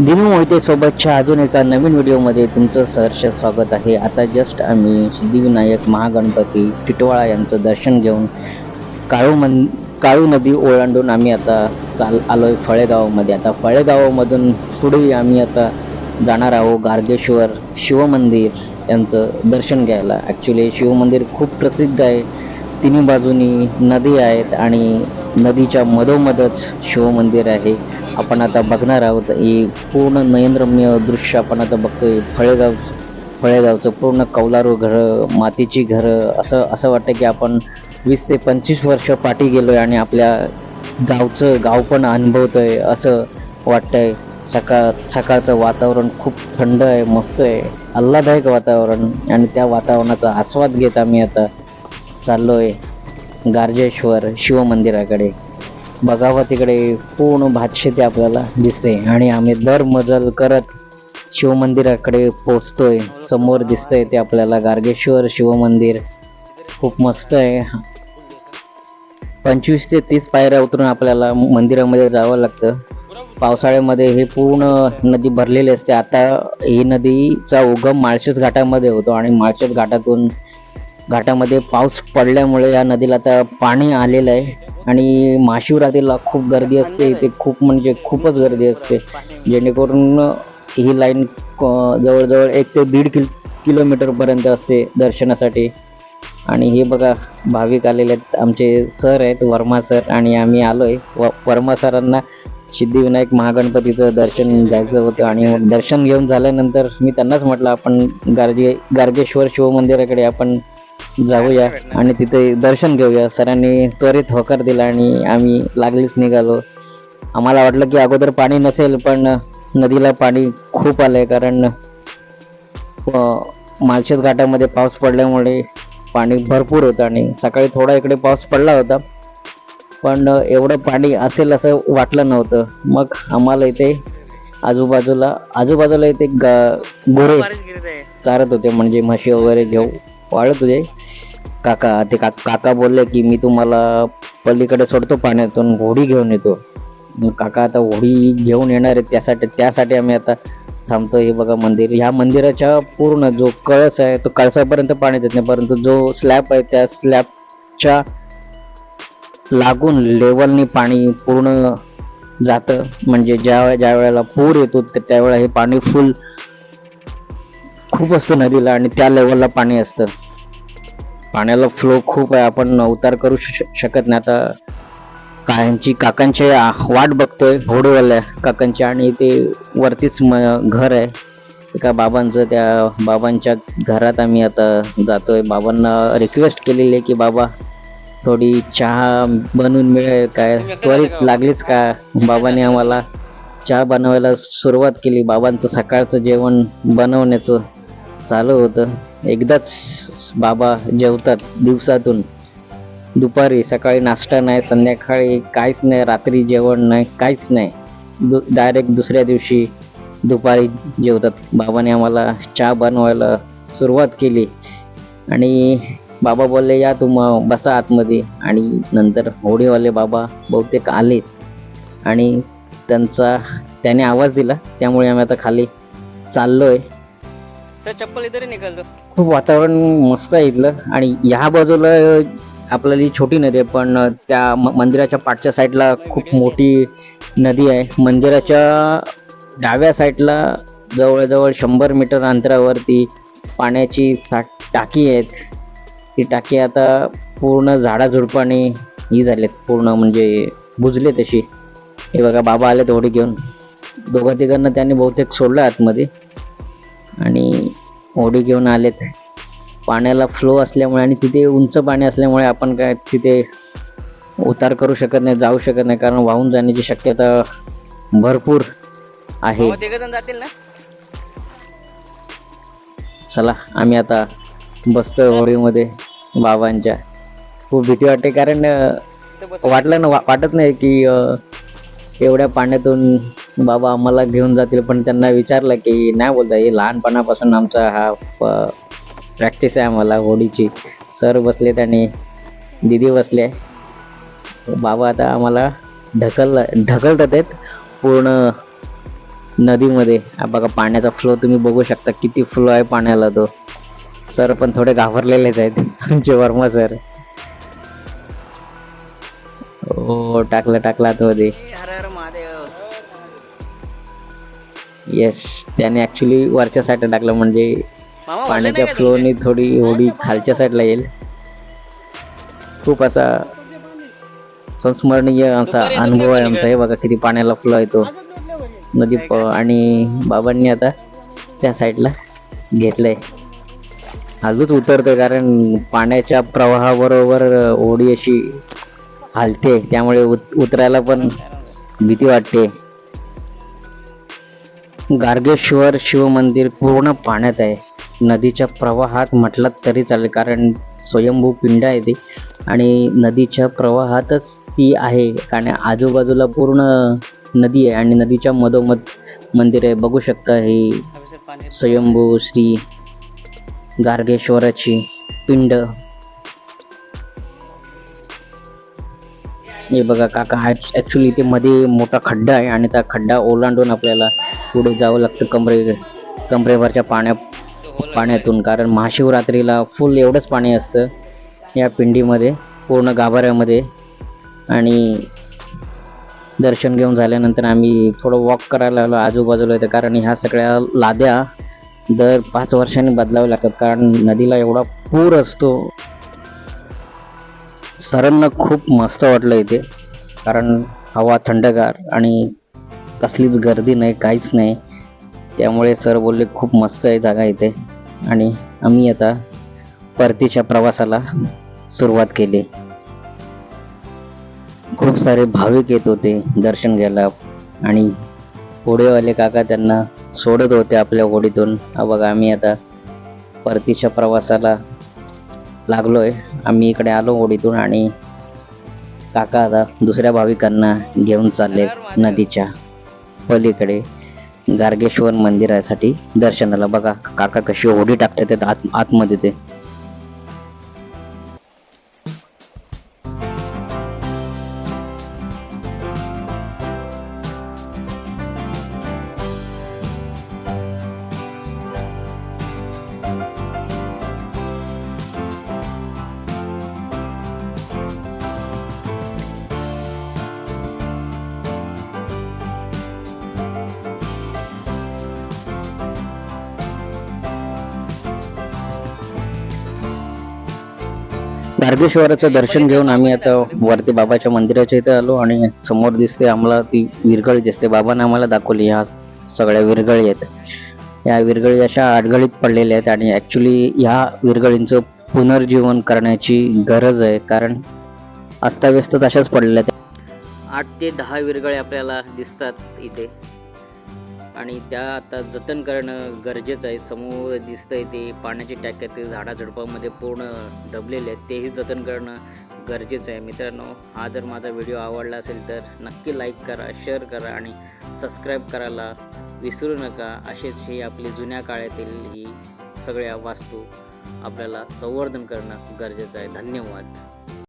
दिनू मोहिते सोबतच्या अजून एका नवीन व्हिडिओमध्ये तुमचं सहर्ष स्वागत आहे. आता जस्ट आम्ही सिद्धिविनायक महागणपती टिटवाळा यांचं दर्शन घेऊन काळू मन काळू नदी ओलांडून आम्ही आता चाल आलो आहे फळेगावामध्ये. आता फळेगावामधून पुढे आम्ही आता जाणार आहोत गार्गेश्वर शिवमंदिर यांचं दर्शन घ्यायला. ॲक्च्युली शिवमंदिर खूप प्रसिद्ध आहे. तिन्ही बाजूनी नदी आहेत आणि नदीच्या मधोमधच शिवमंदिर आहे. आपण आता बघणार आहोत ही पूर्ण नयनरम्य दृश्य आपण आता बघतोय. फळेगाव फळेगावचं पूर्ण कौलारू घरं मातीची घरं असं असं वाटतं की आपण वीस ते पंचवीस वर्ष पाठी गेलो आहे आणि आपल्या गावचं गाव पण अनुभवतोय असं वाटतंय. सकाळ सकाळचं वातावरण खूप थंड आहे मस्त आहे. आल्हादायक वातावरण आणि त्या वातावरणाचा आस्वाद घेत आम्ही आता चाललो आहे गार्जेश्वर शिवमंदिराकडे. बघावं तिकडे पूर्ण भातशेती आपल्याला दिसते. आणि आम्ही दर मजल करत शिवमंदिराकडे पोचतोय. समोर दिसतंय ते आपल्याला गार्गेश्वर शिवमंदिर. खूप मस्त आहे. पंचवीस ते तीस पायऱ्या उतरून आपल्याला मंदिरामध्ये जावं लागतं. पावसाळ्यामध्ये हे पूर्ण नदी भरलेली असते. आता ही नदीचा उगम माळशेज घाटामध्ये होतो आणि माळशेज घाटातून घाटामध्ये पाऊस पडल्यामुळे या नदीला आता पाणी आलेलं आहे. आणि महाशिवरात्रीला खूप गर्दी असते इथे खूप म्हणजे खूपच गर्दी असते. जेणेकरून ही लाईन जवळजवळ एक ते दीड किल किलोमीटरपर्यंत असते दर्शनासाठी. आणि हे बघा भाविक आलेले आहेत. आमचे सर आहेत वर्मा सर आणि आम्ही आलोय. व वर्मा सरांना सिद्धिविनायक महागणपतीचं दर्शन घ्यायचं होतं आणि दर्शन घेऊन झाल्यानंतर मी त्यांनाच म्हटलं आपण गार्गे गार्गेश्वर शिवमंदिराकडे आपण जाऊया आणि तिथे दर्शन घेऊया. सरांनी त्वरित होकार दिला आणि आम्ही लागलीच निघालो. आम्हाला वाटलं की अगोदर पाणी नसेल पण नदीला पाणी खूप आलंय कारण माळशेज घाटामध्ये पाऊस पडल्यामुळे पाणी भरपूर होतं आणि सकाळी थोडा इकडे पाऊस पडला होता. पण एवढं पाणी असेल असं वाटलं नव्हतं. मग आम्हाला इथे आजूबाजूला आजूबाजूला इथे गा- गोरे चारत होते म्हणजे म्हशी वगैरे घेऊ वाळत होते. काका ते का काका बोलले की मी तुम्हाला पलीकडे सोडतो पाण्यातून होडी घेऊन येतो. मग काका आता होडी घेऊन येणार आहे त्यासाठी त्यासाठी आम्ही आता थांबतो हे बघा मंदिर ह्या मंदिराच्या पूर्ण जो कळस आहे तो कळसापर्यंत पाणी देत नाही परंतु जो स्लॅब आहे त्या स्लॅबच्या लागून लेवलनी पाणी पूर्ण जातं. म्हणजे ज्या ज्या वेळेला पूर येतो त्यावेळेला हे पाणी फुल खूप असतो नदीला आणि त्या लेवलला पाणी असतं. पाण्याला फ्लो खूप आहे. आपण उतार करू श- शकत नाही. आता कायांची काकांची वाट बघतोय. होडीवाल्या काकांची आणि ते वरतीच म- घर आहे. एका बाबांचं त्या बाबांच्या घरात आम्ही आता जातोय. बाबांना रिक्वेस्ट केलेली आहे की बाबा थोडी चहा बनवून मिळेल काय त्वरित लागलीच का? बाबांनी आम्हाला चहा बनवायला सुरुवात केली. बाबांचं सकाळचं जेवण बनवण्याचं. चालू होतं. एकदाच बाबा जेवतात दिवसातून. दुपारी सकाळी नाश्ता नाही संध्याकाळी काहीच नाही रात्री जेवण नाही काहीच नाही. दु डायरेक्ट दुसऱ्या दिवशी दुपारी जेवतात. बाबाने आम्हाला चहा बनवायला सुरुवात केली. आणि बाबा बोलले या तुम बसा आतमध्ये. आणि नंतर होडीवाले बाबा बहुतेक आले. आणि त्यांचा त्याने आवाज दिला. त्यामुळे आम्ही आता खाली चाललोय. सर चप्पल इधर ही खूप वातावरण मस्त आहे इथलं. आणि ह्या बाजूला आपल्याला छोटी नदी आहे पण त्या म- मंदिराच्या पाठच्या साईडला खूप मोठी नदी आहे. मंदिराच्या डाव्या साईडला जवळजवळ शंभर मीटर अंतरावरती पाण्याची सा टाकी आहेत. ती टाकी आता पूर्ण झाडाझुडपाने ही झालेत. पूर्ण म्हणजे बुजले तशी. हे बघा बाबा आले थोडी घेऊन. दोघं तिघांना त्यांनी बहुतेक सोडलं आतमध्ये. आणि होडी घेऊन आलेत. पाण्याला फ्लो असल्यामुळे आणि तिथे उंच पाणी असल्यामुळे आपण काय तिथे उतार करू शकत नाही जाऊ शकत नाही. कारण वाहून जाण्याची शक्यता भरपूर आहे. जातील ना? चला आम्ही आता बसतोय होडीमध्ये बाबांच्या. खूप भीती वाटते कारण वाटलं ना वाटत नाही की एवढ्या पाण्यातून बाबा आम्हाला घेऊन जातील पण त्यांना विचारलं की नाही बोलता हे लहानपणापासून आमचा हा प्रॅक्टिस आहे आम्हाला होडीची. सर बसलेत आणि दिदी बसले बाबा आता आम्हाला ढकल ढकलतात आहेत पूर्ण नदीमध्ये. बघा पाण्याचा फ्लो तुम्ही बघू शकता किती फ्लो आहे पाण्याला तो. सर पण थोडे घाबरलेलेच आहेत आमचे वर्मा सर. हो टाकलं टाकलं आतमध्ये. येस त्याने ऍक्च्युली वरच्या साईडला टाकलं म्हणजे पाण्याच्या फ्लोनी थोडी होडी खालच्या साईडला येईल. खूप असा संस्मरणीय असा अनुभव आहे आमचा. हे बघा किती पाण्याला फ्लो येतो नदी आणि बाबांनी आता त्या साईडला घेतलंय. हलूच उतरतोय कारण पाण्याच्या प्रवाहाबरोबर होडी अशी हालते. त्यामुळे उत- उतरायला पण भीती वाटते. गार्गेश्वर शिवमंदिर पूर्ण पाण्यात आहे. नदीच्या प्रवाहात म्हटलं तरी चालेल कारण स्वयंभू पिंड आहे ती. आणि नदीच्या प्रवाहातच ती आहे कारण आजूबाजूला पूर्ण नदी आहे आणि नदीच्या मधोमध मंदिर आहे. बघू शकता हे स्वयंभू श्री गार्गेश्वराची पिंड. हे बघा काका ॲक्च्युली इथे मध्ये मोठा खड्डा आहे आणि त्या खड्डा ओलांडून आपल्याला पुढे जावं लागतं कमरे कमरेवरच्या पाण्या पाण्यातून. कारण महाशिवरात्रीला फुल एवढंच पाणी असतं या पिंडीमध्ये पूर्ण गाभाऱ्यामध्ये. आणि दर्शन घेऊन झाल्यानंतर आम्ही थोडं वॉक करायला लागलो आजूबाजूला येतं कारण ह्या सगळ्या लाद्या दर पाच वर्षांनी बदलाव्या लागतात. कारण नदीला एवढा पूर असतो. सरांना खूप मस्त वाटलं इथे. कारण हवा थंडगार आणि कसलीच गर्दी नाही काहीच नाही. त्यामुळे सर बोलले खूप मस्त आहे जागा इथे. आणि आम्ही आता परतीच्या प्रवासाला सुरुवात केली. खूप सारे भाविक येत होते दर्शन घ्यायला आणि पुढेवाले काका त्यांना सोडत होते आपल्या होडीतून बघा आम्ही आता परतीच्या प्रवासाला लागलोय. आम्ही इकडे आलो होडीतून आणि काका आता दुसऱ्या भाविकांना घेऊन चालले नदीच्या. पलीकडे गार्गेश्वर मंदिरासाठी दर्शनाला बघा. काका कशी होडी टाकतात आत आतमध्ये ते. गार्गेश्वराचं दर्शन घेऊन आम्ही आता वरती बाबाच्या मंदिराच्या इथे आलो आणि समोर दिसते आम्हाला ती विरगळी दिसते. बाबाने आम्हाला दाखवली ह्या सगळ्या विरगळी आहेत. या विरगळी अशा आडगळीत पडलेल्या आहेत आणि ऍक्च्युली ह्या विरगळींचं पुनर्जीवन करण्याची गरज आहे कारण अस्ताव्यस्त तशाच पडलेल्या आहेत. आठ ते दहा विरगळे आपल्याला दिसतात इथे. आणि त्या आता जतन करणं गरजेचं आहे. समोर दिसतंय ते पाण्याची टॅक ते झाडाझडपामध्ये पूर्ण दबलेले आहेत. तेही जतन करणं गरजेचं आहे. मित्रांनो हा जर माझा व्हिडिओ आवडला असेल तर नक्की लाईक करा शेअर करा आणि सबस्क्राईब करायला विसरू नका. असेच ही आपली जुन्या काळातील ही सगळ्या वास्तू आपल्याला संवर्धन करणं गरजेचं आहे. धन्यवाद.